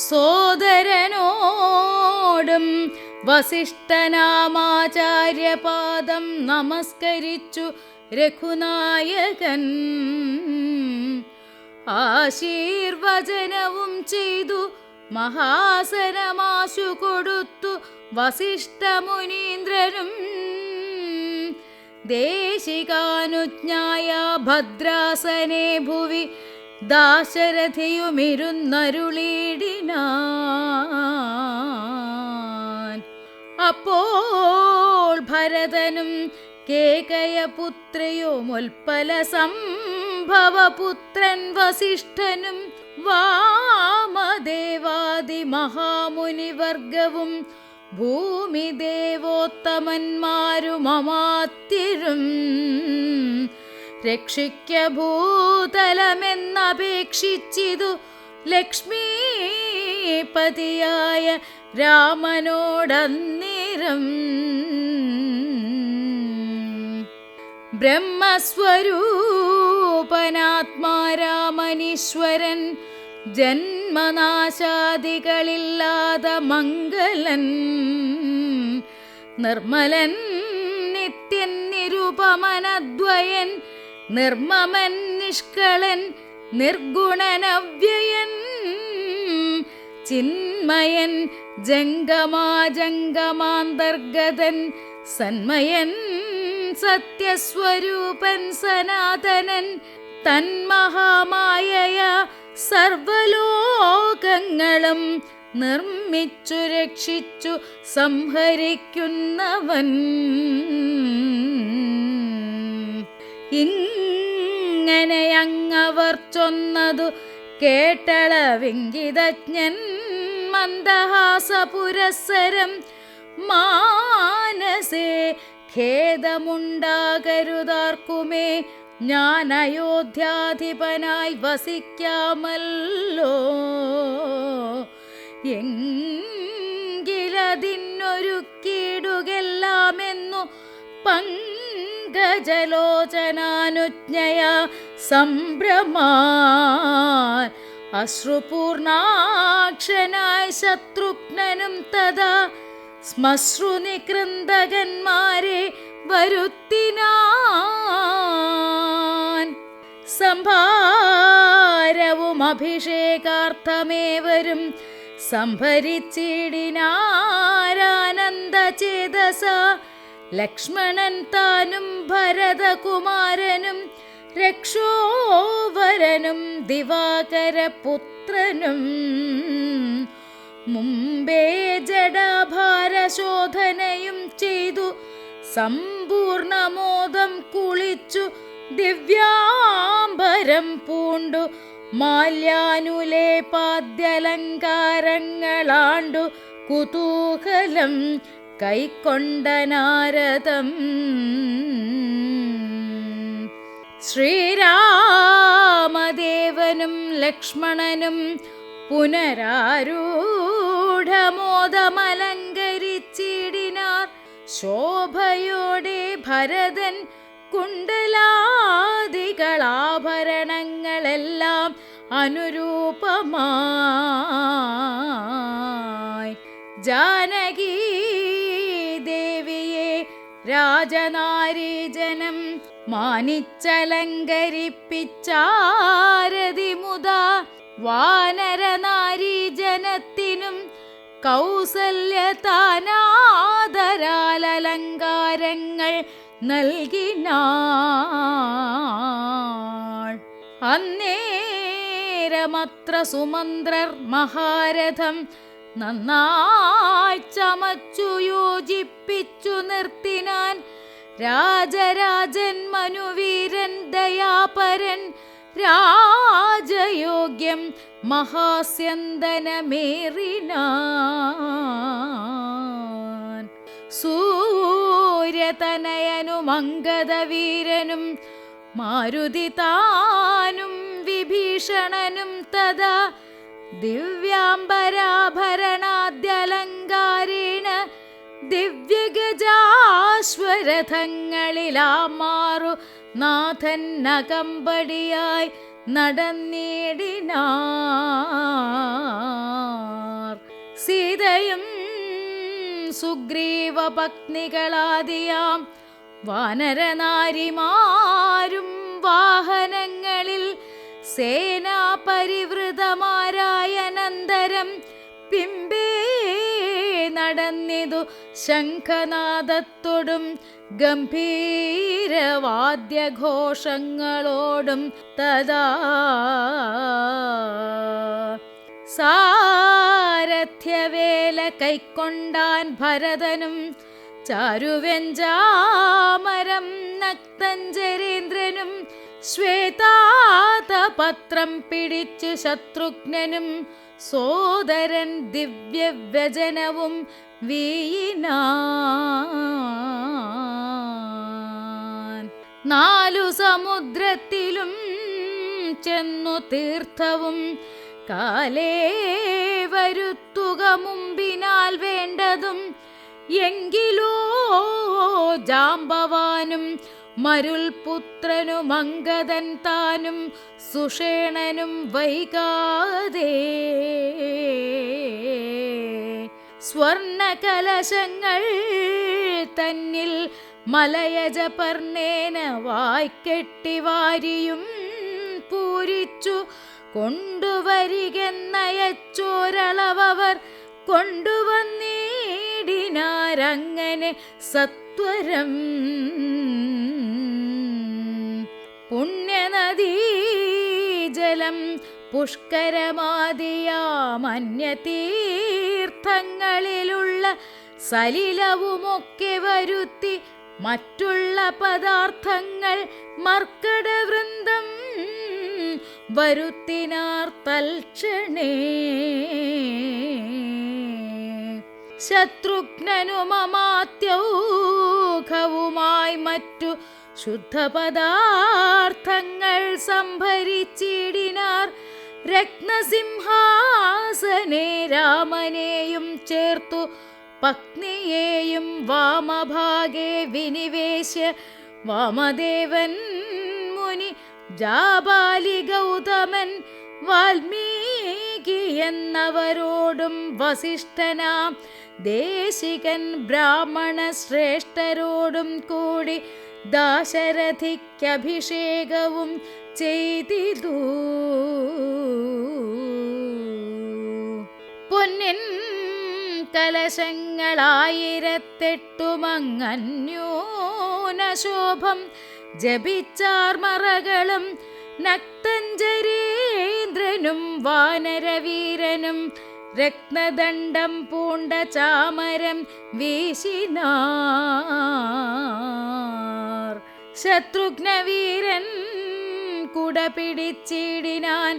സോദരനോടും വസിഷ്ഠനാമാചാര്യപാദം നമസ്കരിച്ചു രഘുനായകൻ ആശീർവചനവും ചെയ്തു മഹാസനമാശു കൊടുത്തു വസിഷ്ഠമുനീന്ദ്രനും ദേശികാനുജ്ഞായ ഭദ്രാസനെ ഭുവി ദാശരഥിയുമിരുന്നരുളിടിനാൻ. അപ്പോൾ ഭരതനും കേകയപുത്രയുമൊൽപ്പല സംഭവപുത്രൻ വസിഷ്ഠനും വാമദേവാദി മഹാമുനിവർഗവും ഭൂമിദേവോത്തമന്മാരുമമാത്തിരും. രക്ഷിക്ക ഭൂതലമെന്നപേക്ഷിച്ചിതു ലക്ഷ്മീപതിയായ രാമനോടന്നേരം. ബ്രഹ്മസ്വരൂപനാത്മാരാമനീശ്വരൻ ജന്മനാശാദികളില്ലാതെ മംഗലൻ നിർമ്മലൻ നിത്യൻ നിരുപമനദ്വയൻ നിർമ്മമൻ നിഷ്കളൻ നിർഗുണനവ്യയൻ ചിന്മയൻ ജംഗമാജംഗമാന്തർഗതൻ സന്മയൻ സത്യസ്വരൂപൻ സനാതനൻ തന്മഹാമായ സർവലോകങ്ങളും നിർമ്മിച്ചു രക്ഷിച്ചു സംഹരിക്കുന്നവൻ. ഇങ്ങനെ അങ്ങവർ ചൊന്നതു കേട്ടളവിങ്കിതജ്ഞൻ മന്ദഹാസപുരസ്സരം മാനസേ ഖേദമുണ്ടാകരുതാർക്കുമേ ഞാൻ അയോധ്യാധിപനായി വസിക്കാമല്ലോ. എങ്കിലതിനൊരുക്കിയിടുകെല്ലാമെന്നു പങ്കജലോചനാനുജ്ഞയ സംഭ്രമാ അശ്രുപൂർണാക്ഷനായ ശത്രുഘ്നനും തഥാ ശ്മശ്രുനികൃന്ദകന്മാരെ വരുത്തിനാൻ സംഭാരവും അഭിഷേകാർത്ഥമേവരും സംഭരിച്ചിടിനാരാനന്ദചേതസ ലക്ഷ്മണൻ താനും ഭരതകുമാരനും രക്ഷോവരനും ദിവാകരപുത്രനും. മുമ്പേ ജഡഭാരശോധനയും ചെയ്തു സമ്പൂർണമോദം കുളിച്ചു ദിവ്യാംബരം പൂണ്ടു മാല്യാനുലെ പാദ്യലങ്കാരങ്ങളാണ്ടു കുതൂഹലം കൈക്കൊണ്ടനാരദം ശ്രീരാമദേവനും ലക്ഷ്മണനും പുനരാരൂഢമോദമലങ്കരിച്ചിടിനാർ. ശോഭയോടെ ഭരതൻ കുണ്ടലാദികളാഭരണങ്ങളെല്ലാം അനുരൂപമായി ജാനകി രാജനാരീജനം മാനിച്ചലങ്കരിപ്പിച്ചാരതി മുത. വാനരനാരീജനത്തിനും കൗസല്യതാനാദരാലങ്കാരങ്ങൾ നൽകിനാൾ. അന്നേരമത്ര സുമന്ത്രർ മഹാരഥം നന്നായി ചമച്ചു യോജിപ്പിച്ചു നിർത്തിനാൻ രാജരാജൻ മനുവീരൻ ദയാപരൻ രാജയോഗ്യം മഹാസ്യന്തനമേറിനാൻ. സൂര്യതനയനും അങ്കദവീരനും മാരുതി താനും വിഭീഷണനും തഥാ ദിവ്യാംബരാഭരണാദ്യലങ്കാരേണ ദിവ്യഗജാശ്വരഥങ്ങളിലാമാറു നാഥൻ നകമ്പടിയായി നടന്നേടിനാർ. സീതയും സുഗ്രീവ പത്നികളാദിയാം വാനരനാരിമാരും വാഹനങ്ങളിൽ സേനാപരിവൃതമാരായനന്തരം പിമ്പേ നടന്നിതു ശംഖനാദത്തോടും ഗംഭീരവാദ്യഘോഷങ്ങളോടും തഥാ സാരഥ്യവേല കൈക്കൊണ്ടാൻ ഭരതനും ചാരുവെഞ്ചാമരം നക്തഞ്ചരേന്ദ്രനും ശ്വേതാതപത്രം പിടിച്ചു ശത്രുഘ്നനും സോദരൻ ദിവ്യവ്യജനവും വീയിനാൻ. നാലു സമുദ്രത്തിലും ചെന്നു തീർത്ഥവും കാലേ വരുത്തുക മുമ്പിനാൽ വേണ്ടതും എങ്കിലോ ജാമ്പവാനും മരുൾ മംഗതൻ താനും സുഷേണനും വൈകാതെ. സ്വർണകലശങ്ങൾ തന്നിൽ മലയജപർണേന വായ്ക്കെട്ടി വാരിയും പൂരിച്ചു കൊണ്ടുവരികെന്നയച്ചോരളവർ കൊണ്ടുവന്നിടിനാരങ്ങനെ സത്വരം. പുണ്യനദീജലം പുഷ്കരമാദിയാമന്യതീർത്ഥങ്ങളിലുള്ള സലിലവുമൊക്കെ വരുത്തി മറ്റുള്ള പദാർത്ഥങ്ങൾ മർക്കടവൃന്ദം വരുത്തിനാർ തൽക്ഷണേ. ശത്രുഘ്നനുമമാത്യൗഘവുമായി മറ്റു ശുദ്ധപദാർത്ഥങ്ങൾ സംഭരിച്ചിടിനാർ. രത്നസിംഹാസനെ രാമനെയും ചേർത്തു പത്നിയെയും വാമഭാഗെ വിനിവേശ്യ വാമദേവൻ മുനി ജാബാലി ഗൗതമൻ വാൽമീകി എന്നവരോടും വസിഷ്ഠനാം. ദേശികൻ ബ്രാഹ്മണ ശ്രേഷ്ഠരോടും കൂടി ദാശരഥിക്കഭിഷേകവും ചെയ്തിതു. പൊന്നിൻ കലശങ്ങളായിരത്തെട്ടുമങ്ങന്യൂനശോഭം ജപിച്ചാർമറകളും നക്തഞ്ചരേന്ദ്രനും വാനരവീരനും രത്നദണ്ഡം പൂണ്ട ചാമരം വീശിനാർ. ശത്രുഘ്നവീരൻ കുട പിടിച്ചിടിനാൻ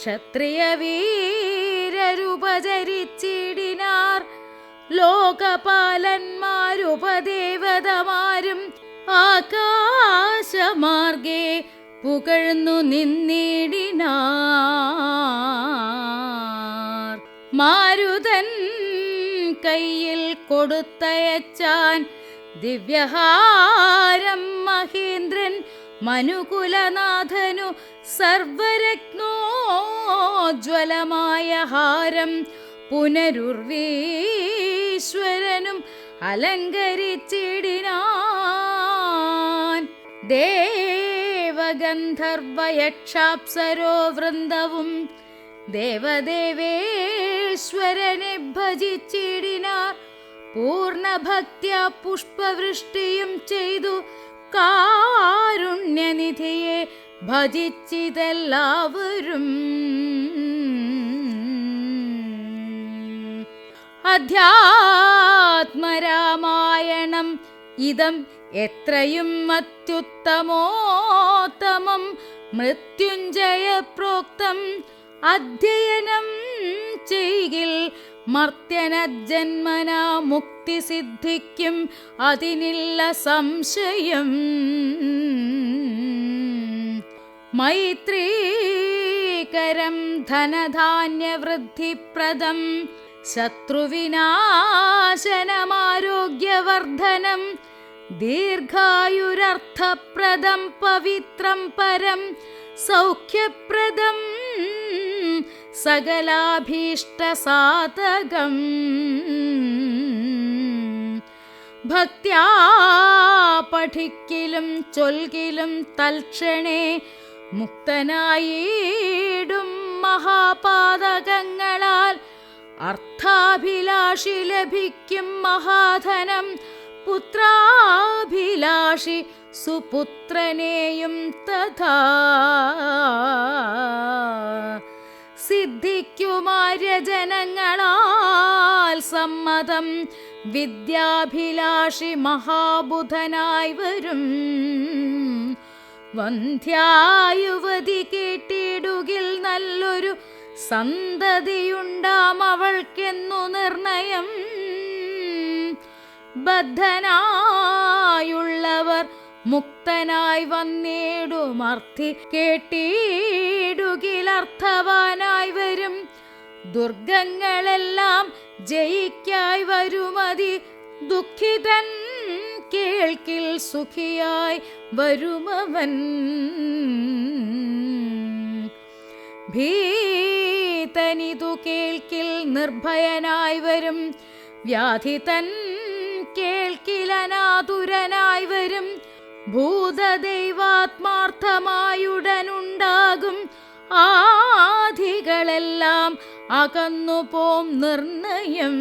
ക്ഷത്രിയ വീരരുപചരിച്ചിടിനാർ ലോകപാലന്മാരുപദേവതമാരും ആകാശമാർഗേ പുകഴ്ന്നു നിന്നിടിനാർ. മാരുതൻ കയ്യിൽ കൊടുത്തയച്ചാൻ ദിവ്യഹാരം മഹേന്ദ്രൻ മനുകുലനാഥനു സർവരത്നോജ്വലമായ ഹാരം പുനരുർവീശ്വരനും അലങ്കരിച്ചിടിനാൻ. ദേവഗന്ധർവയക്ഷാപ്സരോ വൃന്ദവും ദേവദേവേശ്വരനെ ഭജിച്ചിടിനാർ. പൂർണഭക്ത്യ പുഷ്പവൃഷ്ടിയും ചെയ്തു. കാരുണ്യനിധിയെ ഭജിച്ചിതെല്ലാവരും. അധ്യാത്മരാമായണം ഇതം എത്രയും അത്യുത്തമോത്തമം. മൃത്യുഞ്ജയ പ്രോക്തം അധ്യയനം ചെയ്യിൽ മർത്യനജന്മന മുക്തി സിദ്ധിക്കും അതിനില്ല സംശയം. മൈത്രീകരം ധനധാന്യവൃദ്ധിപ്രദം ശത്രുവിനാശനമാരോഗ്യവർദ്ധനം ദീർഘായുരർത്ഥപ്രദം പവിത്രം പരം സൗഖ്യപ്രദം സകലാഭീഷ്ടസാധകം. ഭക്ത്യാ പഠിക്കിലും ചൊൽകിലും തൽക്ഷണേ മുക്തനായിടും മഹാപാതകങ്ങളാൽ. അർത്ഥാഭിലാഷി ലഭിക്കും മഹാധനം. പുത്രാഭിലാഷി സുപുത്രനെയും തഥാ വിദ്യാഭിലാഷി മഹാബുധനായി വരും. വന്ധ്യായുവതി കേട്ടിടുകിൽ നല്ലൊരു സന്തതിയുണ്ടാം അവൾക്കെന്നു നിർണയം. ബദ്ധനായുള്ളവർ മുക്തനായി വന്നിടുമർത്ഥി കേട്ടിടുകിലർത്ഥവാനായി വരും. ദുർഗങ്ങളെല്ലാം ജയിക്കായി വരുമതി. ദുഃഖിതൻ കേൾക്കിൽ സുഖിയായി വരുമവൻ. ഭീതനിതു കേൾക്കിൽ നിർഭയനായി വരും. വ്യാധി തൻ കേൾക്കിലനാതുരനായി വരും. ഭൂതദൈവാത്മാർത്ഥമായുടനുണ്ടാകും. ആധികളെല്ലാം അകന്നു പോം നിർണയം.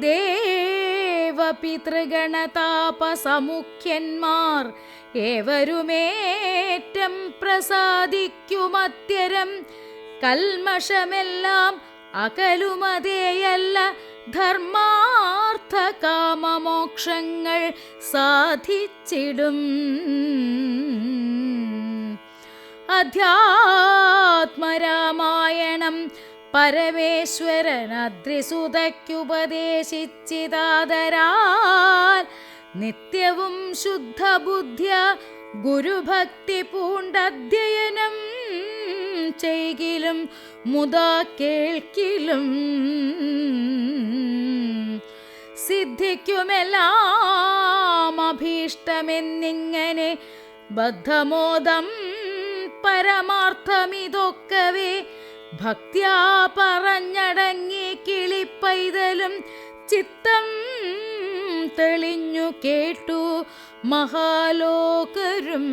ദേവപിതൃഗണതാപസമുഖ്യന്മാർ ഏവരുമേറ്റം പ്രസാദിക്കുമത്യരം. കൽമഷമെല്ലാം അകലുമതേയല്ല. ധർമാർത്ഥ കാമമോക്ഷങ്ങൾ സാധിച്ചിടും. അധ്യാത്മരാമായണം. പരമേശ്വരൻ അദ്രിസുതയ്ക്കുപദേശിച്ചിതാതരാൽ നിത്യവും ശുദ്ധബുദ്ധ്യ ഗുരുഭക്തി പൂണ്ടധ്യയനം ചെയ്കിലും മുതാ കേൾക്കിലും. സിദ്ധിക്കുമെല്ലാം അഭീഷ്ടമെന്നിങ്ങനെ ബദ്ധമോദം പരമാർത്ഥമിതൊക്കവേ. ഭക്തിയാ പറഞ്ഞടങ്ങി കിളിപ്പൈതലും ചിത്തം തെളിഞ്ഞു കേട്ടു മഹാലോകരും.